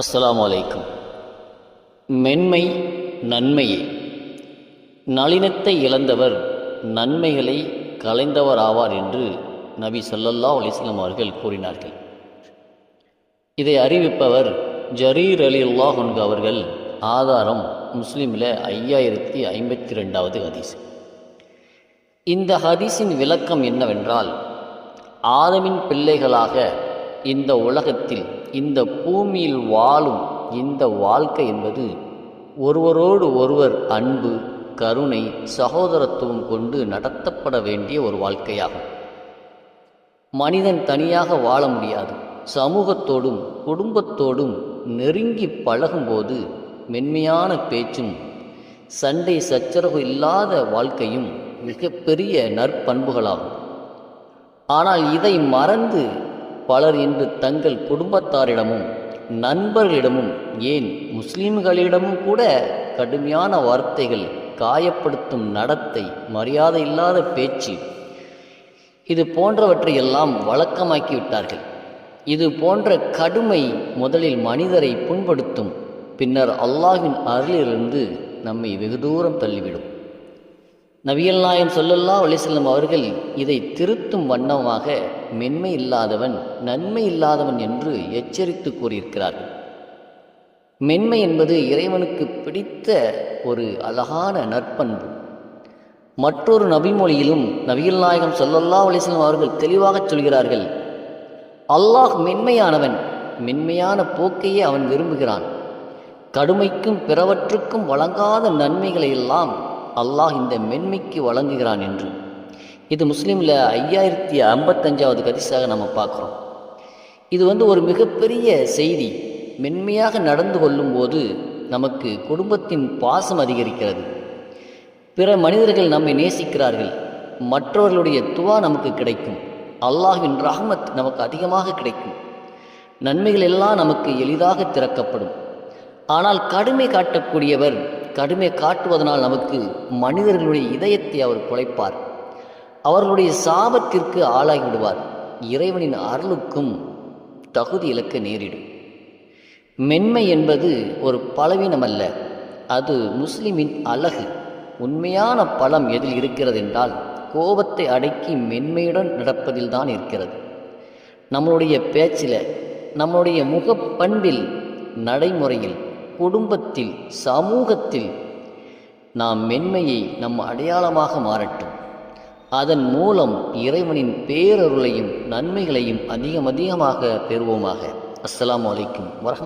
அஸ்லாம் வலைக்கும் மென்மை நன்மையே. நளினத்தை இழந்தவர் நன்மைகளை கலைந்தவர் ஆவார் என்று நபி ஸல்லல்லாஹு அலிஸ்லாம் அவர்கள் கூறினார்கள். இதை அறிவிப்பவர் ஜரீர் அலி அல்லாஹன்கு அவர்கள் ஆதாரம் முஸ்லீமில் ஐயாயிரத்தி ஐம்பத்தி ரெண்டாவது ஹதீஸ். இந்த ஹதீஸின் விளக்கம் என்னவென்றால் ஆதமின் பிள்ளைகளாக இந்த உலகத்தில் இந்த பூமியில் வாழும் இந்த வாழ்க்கை என்பது ஒருவரோடு ஒருவர் அன்பு கருணை சகோதரத்துவம் கொண்டு நடத்தப்பட வேண்டிய ஒரு வாழ்க்கையாகும். மனிதன் தனியாக வாழ முடியாது. சமூகத்தோடும் குடும்பத்தோடும் நெருங்கி பழகும்போது மென்மையான பேச்சும் சண்டை சச்சரவு இல்லாத வாழ்க்கையும் மிகப்பெரிய நற்பண்புகளாகும். ஆனால் இதை மறந்து பலர் இன்று தங்கள் குடும்பத்தாரிடமும் நண்பர்களிடமும் ஏன் முஸ்லிம்களிடமும் கூட கடுமையான வார்த்தைகள் காயப்படுத்தும் நடத்தை மரியாதை இல்லாத பேச்சு. இது போன்றவற்றையெல்லாம் வழக்கமாக்கிவிட்டார்கள். இது போன்ற கடுமை முதலில் மனிதரை புண்படுத்தும் பின்னர் அல்லாஹின் அருளிலிருந்து நம்மை வெகு தூரம் தள்ளிவிடும். நவியல் நாயம் சொல்லல்லா அலிசல்லம் அவர்கள் இதை திருத்தும் வண்ணமாக மென்மை இல்லாதவன் நன்மை இல்லாதவன் என்று எச்சரித்து கூறியிருக்கிறார்கள் மென்மை என்பது இறைவனுக்கு பிடித்த ஒரு அழகான நற்பண்பு. மற்றொரு நபிமொழியிலும் நவியல் நாயகம் சொல்லல்லா அலிஸ்லாம் அவர்கள் தெளிவாகச் சொல்கிறார்கள் அல்லாஹ் மென்மையானவன் மென்மையான போக்கையே அவன் விரும்புகிறான். கடுமைக்கும் பிறவற்றுக்கும் வழங்காத நன்மைகளை எல்லாம் அல்லாஹ் இந்த மென்மைக்கு வழங்குகிறான் என்று. இது முஸ்லீமில் ஐயாயிரத்தி ஐம்பத்தஞ்சாவது கதிசாக நம்ம பார்க்குறோம். இது வந்து ஒரு மிகப்பெரிய செய்தி. மென்மையாக நடந்து கொள்ளும்போது நமக்கு குடும்பத்தின் பாசம் அதிகரிக்கிறது. பிற மனிதர்கள் நம்மை நேசிக்கிறார்கள். மற்றவர்களுடைய துவா நமக்கு கிடைக்கும். அல்லாஹின் ரஹமத் நமக்கு அதிகமாக கிடைக்கும். நன்மைகள் எல்லாம் நமக்கு எளிதாக திறக்கப்படும். ஆனால் கடுமை காட்டக்கூடியவர் கடுமை காட்டுவதனால் நமக்கு மனிதர்களுடைய இதயத்தை அவர் குலைப்பார். அவர்களுடைய சாபத்திற்கு ஆளாகிவிடுவார். இறைவனின் அருளுக்கும் தகுதி இழக்க நேரிடும். மென்மை என்பது ஒரு பலவீனம் அல்ல அது முஸ்லிமின் அழகு. உண்மையான பலம் எதில் இருக்கிறது என்றால் கோபத்தை அடக்கி மென்மையுடன் நடப்பதில்தான் இருக்கிறது. நம்மளுடைய பேச்சில் நம்மளுடைய முகப்பண்பில் நடைமுறையில் குடும்பத்தில் சமூகத்தில் நாம் மென்மையை நம் அடையாளமாக மாறட்டும். அதன் மூலம் இறைவனின் பேரருளையும் நன்மைகளையும் அதிகம் அதிகமாக பெறுவோமாக. அஸ்லாம் அலைக்கும். வரகம்